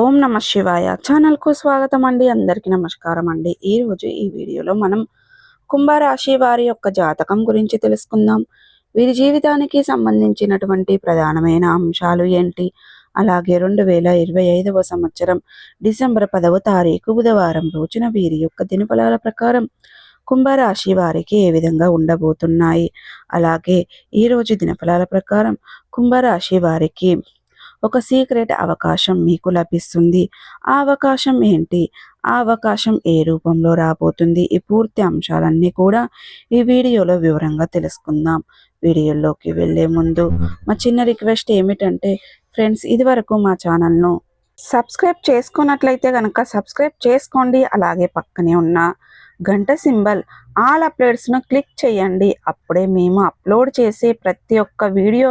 ఓం నమ శివాయ. ఛానల్కు స్వాగతం అండి అందరికీ నమస్కారం అండి ఈరోజు ఈ వీడియోలో మనం కుంభరాశి వారి యొక్క జాతకం గురించి తెలుసుకుందాం. వీరి జీవితానికి సంబంధించినటువంటి ప్రధానమైన అంశాలు ఏంటి? అలాగే రెండు వేల ఇరవై ఐదవ సంవత్సరం డిసెంబర్ పదవ తారీఖు బుధవారం రోజున వీరి యొక్క దినఫలాల ప్రకారం కుంభరాశి వారికి ఏ విధంగా ఉండబోతున్నాయి? అలాగే ఈరోజు దినఫలాల ప్రకారం కుంభరాశి వారికి ఒక సీక్రెట్ అవకాశం మీకు లభిస్తుంది. ఆ అవకాశం ఏంటి? ఆ అవకాశం ఏ రూపంలో రాబోతుంది? ఈ పూర్తి అంశాలన్నీ కూడా ఈ వీడియోలో వివరంగా తెలుసుకుందాం. వీడియోలోకి వెళ్ళే ముందు మా చిన్న రిక్వెస్ట్ ఏమిటంటే ఫ్రెండ్స్ ఇదివరకు మా ఛానల్ను సబ్స్క్రైబ్ చేసుకున్నట్లయితే కనుక సబ్స్క్రైబ్ చేసుకోండి. అలాగే పక్కనే ఉన్న గంట సింబల్ ఆల్ అప్డేట్స్ను క్లిక్ చేయండి. అప్పుడే మేము అప్లోడ్ చేసే ప్రతి ఒక్క వీడియో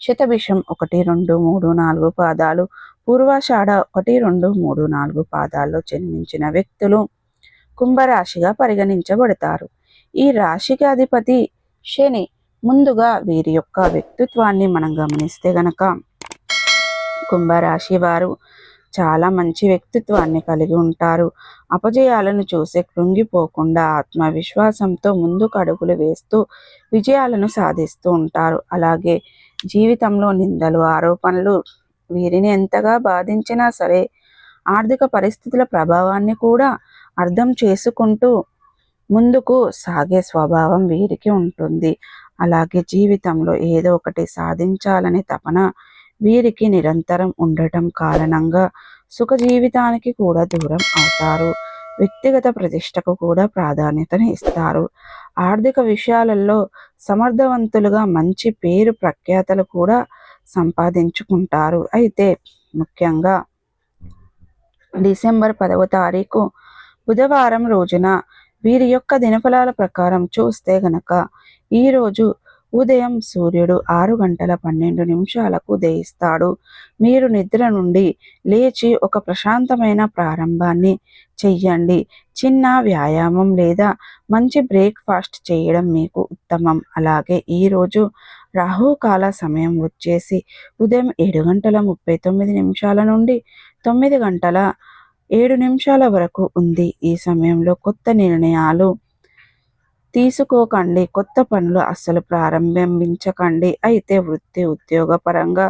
శతభిషం ఒకటి రెండు మూడు నాలుగు పాదాలు. పూర్వాషాఢ ఒకటి రెండు మూడు నాలుగు పాదాల్లో జన్మించిన వ్యక్తులు కుంభరాశిగా పరిగణించబడతారు. ఈ రాశికి అధిపతి శని. ముందుగా వీరి యొక్క వ్యక్తిత్వాన్ని మనం గమనిస్తే గనక కుంభరాశి వారు చాలా మంచి వ్యక్తిత్వాన్ని కలిగి ఉంటారు. అపజయాలను చూసి కృంగిపోకుండా ఆత్మవిశ్వాసంతో ముందుకు అడుగులు వేస్తూ విజయాలను సాధిస్తూ ఉంటారు. అలాగే జీవితంలో నిందలు ఆరోపణలు వీరిని ఎంతగా బాధించినా సరే ఆర్థిక పరిస్థితుల ప్రభావాన్ని కూడా అర్థం చేసుకుంటూ ముందుకు సాగే స్వభావం వీరికి ఉంటుంది. అలాగే జీవితంలో ఏదో ఒకటి సాధించాలని తపన వీరికి నిరంతరం ఉండటం కారణంగా సుఖ జీవితానికి కూడా దూరం అవుతారు. వ్యక్తిగత ప్రతిష్టకు కూడా ప్రాధాన్యతను ఇస్తారు. ఆర్థిక విషయాలలో సమర్థవంతులుగా మంచి పేరు ప్రఖ్యాతలు కూడా సంపాదించుకుంటారు. అయితే ముఖ్యంగా డిసెంబర్ పదవ తారీఖు బుధవారం రోజున వీరి యొక్క దినఫలాల ప్రకారం చూస్తే గనక ఈరోజు ఉదయం సూర్యుడు ఆరు గంటల పన్నెండు నిమిషాలకు ఉదయిస్తాడు. మీరు నిద్ర నుండి లేచి ఒక ప్రశాంతమైన ప్రారంభాన్ని చెయ్యండి. చిన్న వ్యాయామం లేదా మంచి బ్రేక్ఫాస్ట్ చేయడం మీకు ఉత్తమం. అలాగే ఈరోజు రాహుకాల సమయం వచ్చేసి ఉదయం ఏడు గంటల ముప్పై తొమ్మిది నిమిషాల నుండి తొమ్మిది గంటల ఏడు నిమిషాల వరకు ఉంది. ఈ సమయంలో కొత్త నిర్ణయాలు తీసుకోకండి. కొత్త పనులు అస్సలు ప్రారంభించకండి. అయితే వృత్తి ఉద్యోగ పరంగా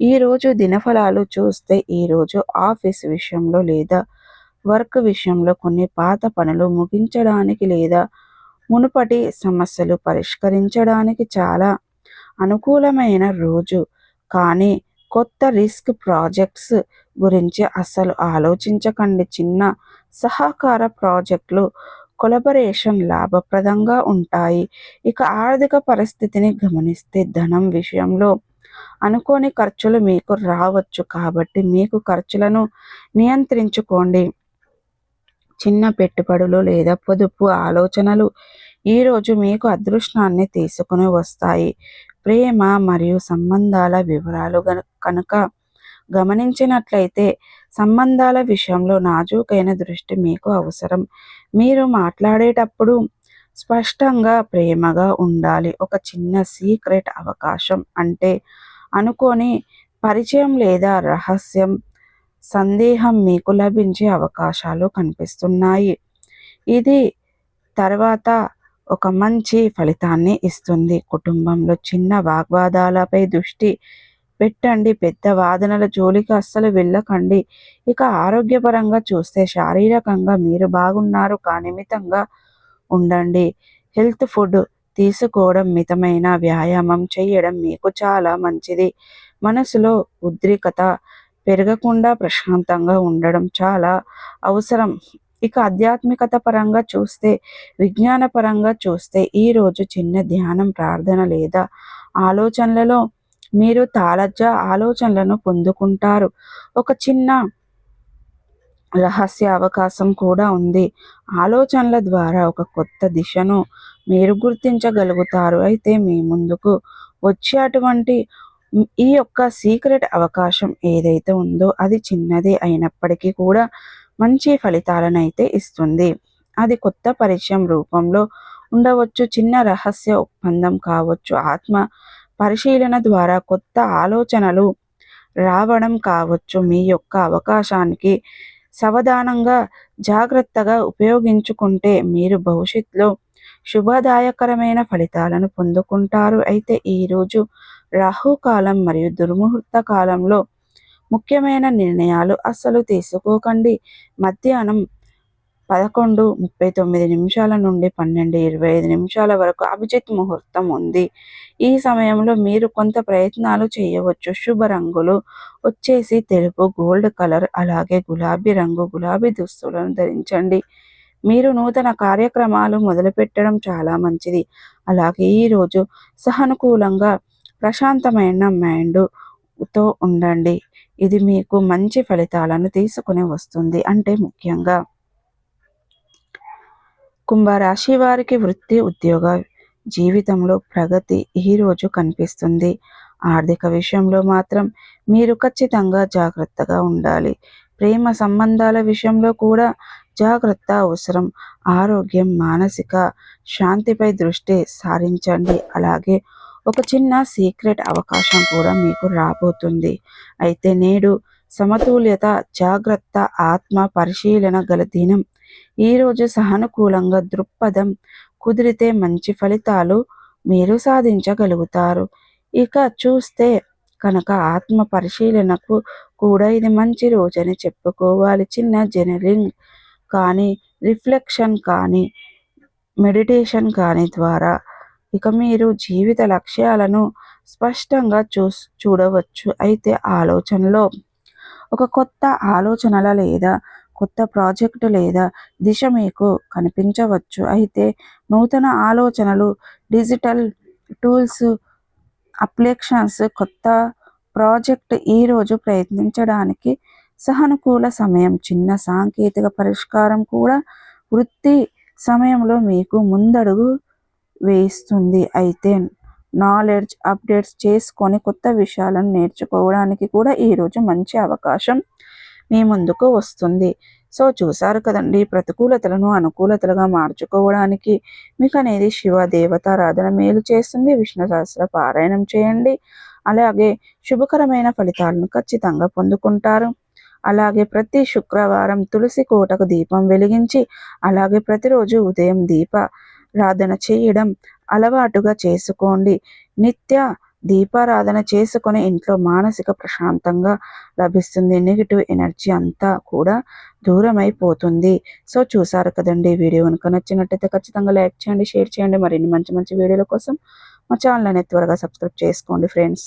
ఈరోజు దినఫలాలు చూస్తే ఈరోజు ఆఫీస్ విషయంలో లేదా వర్క్ విషయంలో కొన్ని పాత పనులు ముగించడానికి లేదా మునుపటి సమస్యలు పరిష్కరించడానికి చాలా అనుకూలమైన రోజు. కానీ కొత్త రిస్క్ ప్రాజెక్ట్స్ గురించి అస్సలు ఆలోచించకండి. చిన్న సహకార ప్రాజెక్టులు కొలబరేషన్ లాభప్రదంగా ఉంటాయి. ఇక ఆర్థిక పరిస్థితిని గమనిస్తే ధనం విషయంలో అనుకోని ఖర్చులు మీకు రావచ్చు. కాబట్టి మీకు ఖర్చులను నియంత్రించుకోండి. చిన్న పెట్టుబడులు లేదా పొదుపు ఆలోచనలు ఈరోజు మీకు అదృష్టాన్ని తీసుకుని వస్తాయి. ప్రేమ మరియు సంబంధాల వివరాలు కనుక గమనించినట్లయితే సంబంధాల విషయంలో నాజూకైన దృష్టి మీకు అవసరం. మీరు మాట్లాడేటప్పుడు స్పష్టంగా ప్రేమగా ఉండాలి. ఒక చిన్న సీక్రెట్ అవకాశం అంటే అనుకోని పరిచయం లేదా రహస్యం సందేహం మీకు లభించే అవకాశాలు కనిపిస్తున్నాయి. ఇది తర్వాత ఒక మంచి ఫలితాన్ని ఇస్తుంది. కుటుంబంలో చిన్న వాగ్వాదాలపై దృష్టి పెట్టండి పెద్ద వాదనల జోలికి అస్సలు వెళ్ళకండి. ఇక ఆరోగ్యపరంగా చూస్తే శారీరకంగా మీరు బాగున్నారు కానీ మితంగా ఉండండి. హెల్త్ ఫుడ్ తీసుకోవడం మితమైన వ్యాయామం చేయడం మీకు చాలా మంచిది. మనసులో ఉద్రికత పెరగకుండా ప్రశాంతంగా ఉండడం చాలా అవసరం. ఇక ఆధ్యాత్మికత పరంగా చూస్తే విజ్ఞాన పరంగా చూస్తే ఈరోజు చిన్న ధ్యానం ప్రార్థన లేదా ఆలోచనలలో మీరు తాళజ్జ ఆలోచనలను పొందుకుంటారు. ఒక చిన్న రహస్య అవకాశం కూడా ఉంది. ఆలోచనల ద్వారా ఒక కొత్త దిశను మీరు గుర్తించగలుగుతారు. అయితే మీ ముందుకు వచ్చే అటువంటి ఈ యొక్క సీక్రెట్ అవకాశం ఏదైతే ఉందో అది చిన్నదే అయినప్పటికీ కూడా మంచి ఫలితాలను అయితే ఇస్తుంది. అది కొత్త పరిచయం రూపంలో ఉండవచ్చు. చిన్న రహస్య ఒప్పందం కావచ్చు. ఆత్మ పరిశీలన ద్వారా కొత్త ఆలోచనలు రావడం కావచ్చు. మీ యొక్క అవకాశానికి సవధానంగా జాగ్రత్తగా ఉపయోగించుకుంటే మీరు భవిష్యత్తులో శుభదాయకరమైన ఫలితాలను పొందుకుంటారు. అయితే ఈరోజు రాహుకాలం మరియు దుర్ముహూర్త కాలంలో ముఖ్యమైన నిర్ణయాలు అస్సలు తీసుకోకండి. మధ్యాహ్నం పదకొండు ముప్పై తొమ్మిది నిమిషాల నుండి పన్నెండు ఇరవై ఐదు నిమిషాల వరకు అభిజిత్ ముహూర్తం ఉంది. ఈ సమయంలో మీరు కొంత ప్రయత్నాలు చేయవచ్చు. శుభ రంగులు వచ్చేసి తెలుపు గోల్డ్ కలర్ అలాగే గులాబీ రంగు గులాబీ దుస్తులను ధరించండి. మీరు నూతన కార్యక్రమాలు మొదలుపెట్టడం చాలా మంచిది. అలాగే ఈరోజు సహనుకూలంగా ప్రశాంతమైన మైండ్తో ఉండండి. ఇది మీకు మంచి ఫలితాలను తీసుకుని వస్తుంది. అంటే ముఖ్యంగా కుంభరాశి వారికి వృత్తి ఉద్యోగ జీవితంలో ప్రగతి ఈరోజు కనిపిస్తుంది. ఆర్థిక విషయంలో మాత్రం మీరు ఖచ్చితంగా జాగ్రత్తగా ఉండాలి. ప్రేమ సంబంధాల విషయంలో కూడా జాగ్రత్త అవసరం. ఆరోగ్యం మానసిక శాంతిపై దృష్టి సారించండి. అలాగే ఒక చిన్న సీక్రెట్ అవకాశం కూడా మీకు రాబోతుంది. అయితే నేడు సమతుల్యత జాగ్రత్త ఆత్మ పరిశీలన గల దినం. ఈరోజు సహానుకూలంగా దృక్పథం కుదిరితే మంచి ఫలితాలు మీరు సాధించగలుగుతారు. ఇక చూస్తే కనుక ఆత్మ పరిశీలనకు కూడా ఇది మంచి రోజని చెప్పుకోవాలి. చిన్న జనరింగ్ కానీ రిఫ్లెక్షన్ కానీ మెడిటేషన్ కానీ ద్వారా ఇక మీరు జీవిత లక్ష్యాలను స్పష్టంగా చూ చూడవచ్చు. అయితే ఆలోచనలో ఒక కొత్త ఆలోచనల లేదా కొత్త ప్రాజెక్టు లేదా దిశ మీకు కనిపించవచ్చు. అయితే నూతన ఆలోచనలు డిజిటల్ టూల్స్ అప్లికేషన్స్ కొత్త ప్రాజెక్ట్ ఈరోజు ప్రయత్నించడానికి సహనుకూల సమయం చిన్న సాంకేతిక పరిష్కారం కూడా వృత్తి సమయంలో మీకు ముందడుగు వేస్తుంది. అయితే నాలెడ్జ్ అప్డేట్స్ చేసుకొని కొత్త విషయాలను నేర్చుకోవడానికి కూడా ఈరోజు మంచి అవకాశం మీ ముందుకు వస్తుంది. సో చూసారు కదండి ప్రతికూలతలను అనుకూలతలుగా మార్చుకోవడానికి మీకు అనేది శివ దేవతారాధన మేలు చేస్తుంది విష్ణు సహస్ర పారాయణం చేయండి. అలాగే శుభకరమైన ఫలితాలను ఖచ్చితంగా పొందుకుంటారు. అలాగే ప్రతి శుక్రవారం తులసి కోటకు దీపం వెలిగించి అలాగే ప్రతిరోజు ఉదయం దీప రాధన చేయడం అలవాటుగా చేసుకోండి. నిత్య దీపారాధన చేసుకుని ఇంట్లో మానసిక ప్రశాంతంగా లభిస్తుంది. నెగిటివ్ ఎనర్జీ అంతా కూడా దూరం అయిపోతుంది సో చూసారు కదండి వీడియో కనుక నచ్చినట్టయితే ఖచ్చితంగా లైక్ చేయండి షేర్ చేయండి. మరిన్ని మంచి మంచి వీడియోల కోసం మా ఛానల్ అనేది త్వరగా సబ్స్క్రైబ్ చేసుకోండి ఫ్రెండ్స్.